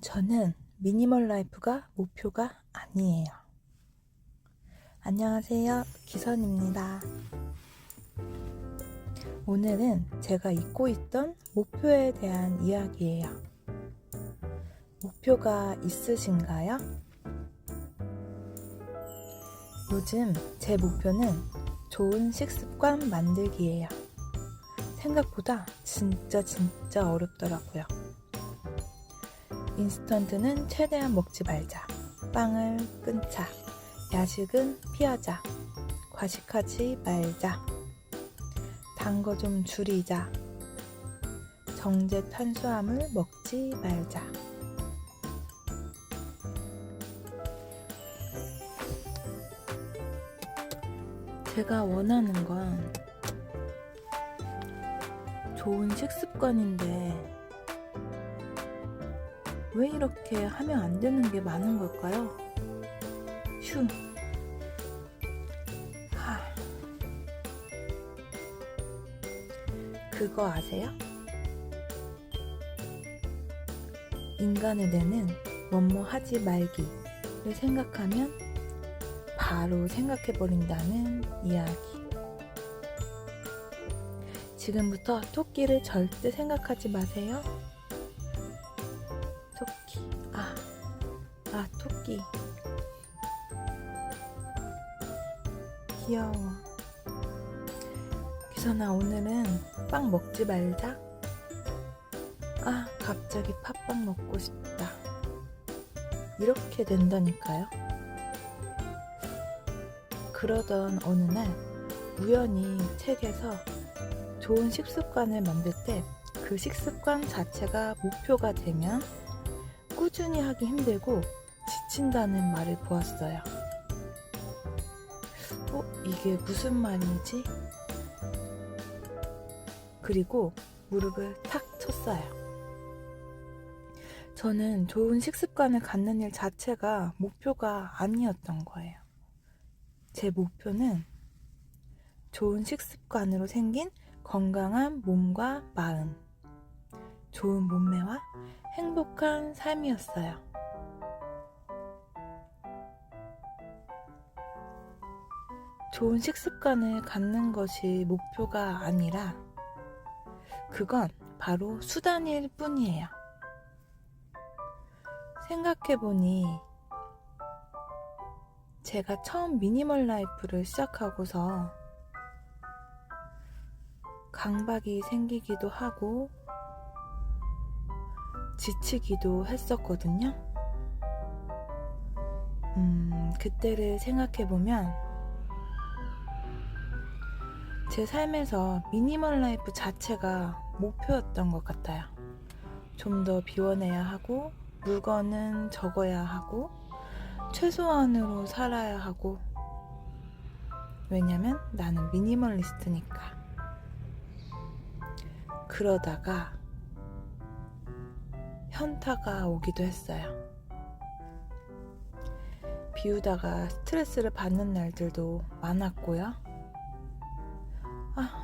저는 미니멀 라이프가 목표가 아니에요. 안녕하세요. 기선입니다. 오늘은 제가 잊고 있던 목표에 대한 이야기예요. 목표가 있으신가요? 요즘 제 목표는 좋은 식습관 만들기예요. 생각보다 진짜 진짜 어렵더라고요. 인스턴트는 최대한 먹지 말자. 빵을 끊자. 야식은 피하자. 과식하지 말자. 단 거 좀 줄이자. 정제 탄수화물 먹지 말자. 제가 원하는 건 좋은 식습관인데 왜 이렇게 하면 안 되는 게 많은 걸까요? 휴. 하. 그거 아세요? 인간의 뇌는 뭐뭐 하지 말기를 생각하면 바로 생각해버린다는 이야기. 지금부터 토끼를 절대 생각하지 마세요. 아, 토끼. 귀여워. 기선아, 오늘은 빵 먹지 말자. 아, 갑자기 팥빵 먹고 싶다. 이렇게 된다니까요. 그러던 어느 날, 우연히 책에서 좋은 식습관을 만들 때 그 식습관 자체가 목표가 되면 꾸준히 하기 힘들고 지친다는 말을 보았어요. 어, 이게 무슨 말이지? 그리고 무릎을 탁 쳤어요. 저는 좋은 식습관을 갖는 일 자체가 목표가 아니었던 거예요. 제 목표는 좋은 식습관으로 생긴 건강한 몸과 마음, 좋은 몸매와 행복한 삶이었어요. 좋은 식습관을 갖는 것이 목표가 아니라 그건 바로 수단일 뿐이에요. 생각해보니 제가 처음 미니멀 라이프를 시작하고서 강박이 생기기도 하고 지치기도 했었거든요. 음, 그때를 생각해보면 제 삶에서 미니멀 라이프 자체가 목표였던 것 같아요. 좀 더 비워내야 하고, 물건은 적어야 하고, 최소한으로 살아야 하고, 왜냐면 나는 미니멀리스트니까. 그러다가 현타가 오기도 했어요. 비우다가 스트레스를 받는 날들도 많았고요.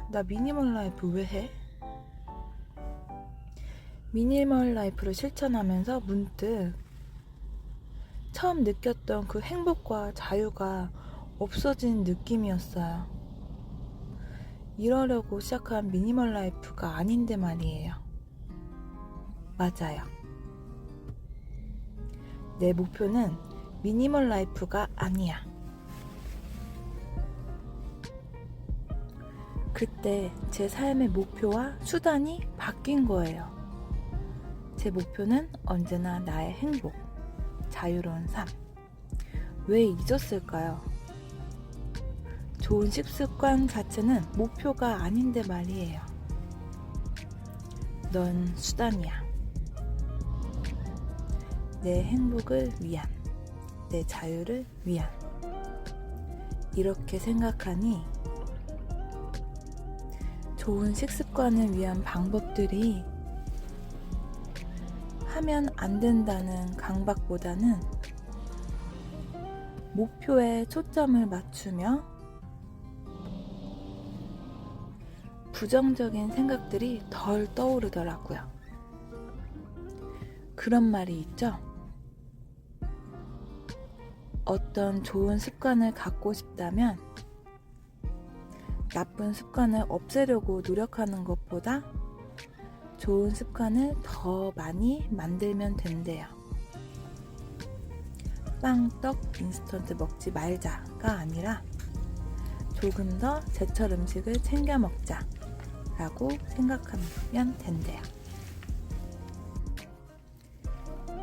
아, 나 미니멀 라이프 왜 해? 미니멀 라이프를 실천하면서 문득 처음 느꼈던 그 행복과 자유가 없어진 느낌이었어요. 이러려고 시작한 미니멀 라이프가 아닌데 말이에요. 맞아요. 내 목표는 미니멀 라이프가 아니야. 그때 제 삶의 목표와 수단이 바뀐 거예요. 제 목표는 언제나 나의 행복, 자유로운 삶. 왜 잊었을까요? 좋은 식습관 자체는 목표가 아닌데 말이에요. 넌 수단이야. 내 행복을 위한, 내 자유를 위한. 이렇게 생각하니 좋은 식습관을 위한 방법들이 하면 안 된다는 강박보다는 목표에 초점을 맞추며 부정적인 생각들이 덜 떠오르더라고요. 그런 말이 있죠? 어떤 좋은 습관을 갖고 싶다면 나쁜 습관을 없애려고 노력하는 것보다 좋은 습관을 더 많이 만들면 된대요. 빵, 떡, 인스턴트 먹지 말자가 아니라 조금 더 제철 음식을 챙겨 먹자 라고 생각하면 된대요.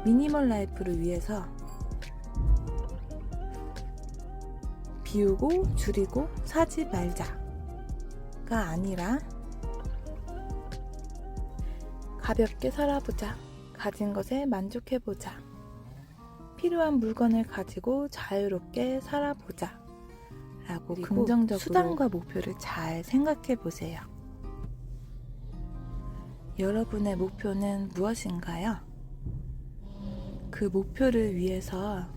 미니멀 라이프를 위해서 비우고 줄이고 사지 말자가 아니라 가볍게 살아보자. 가진 것에 만족해보자. 필요한 물건을 가지고 자유롭게 살아보자. 라고 긍정적으로 수단과 목표를 잘 생각해 보세요. 여러분의 목표는 무엇인가요? 그 목표를 위해서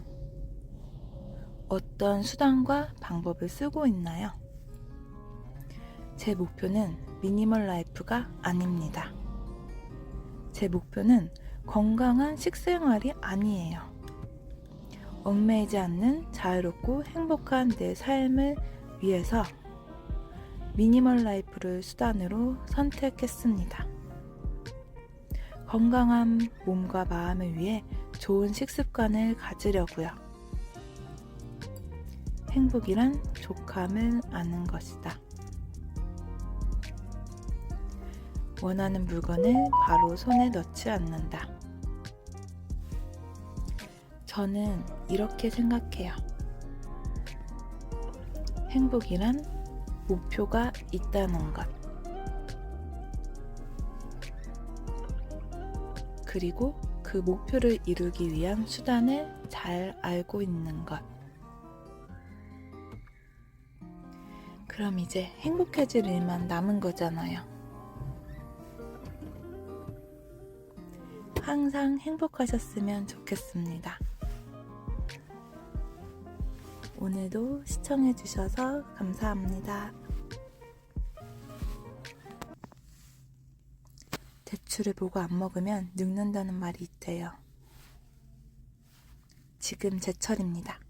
어떤 수단과 방법을 쓰고 있나요? 제 목표는 미니멀 라이프가 아닙니다. 제 목표는 건강한 식생활이 아니에요. 얽매이지 않는 자유롭고 행복한 내 삶을 위해서 미니멀 라이프를 수단으로 선택했습니다. 건강한 몸과 마음을 위해 좋은 식습관을 가지려고요. 행복이란 족함을 아는 것이다. 원하는 물건을 바로 손에 넣지 않는다. 저는 이렇게 생각해요. 행복이란 목표가 있다는 것. 그리고 그 목표를 이루기 위한 수단을 잘 알고 있는 것. 그럼 이제 행복해질 일만 남은 거잖아요. 항상 행복하셨으면 좋겠습니다. 오늘도 시청해주셔서 감사합니다. 대추를 보고 안 먹으면 늙는다는 말이 있대요. 지금 제철입니다.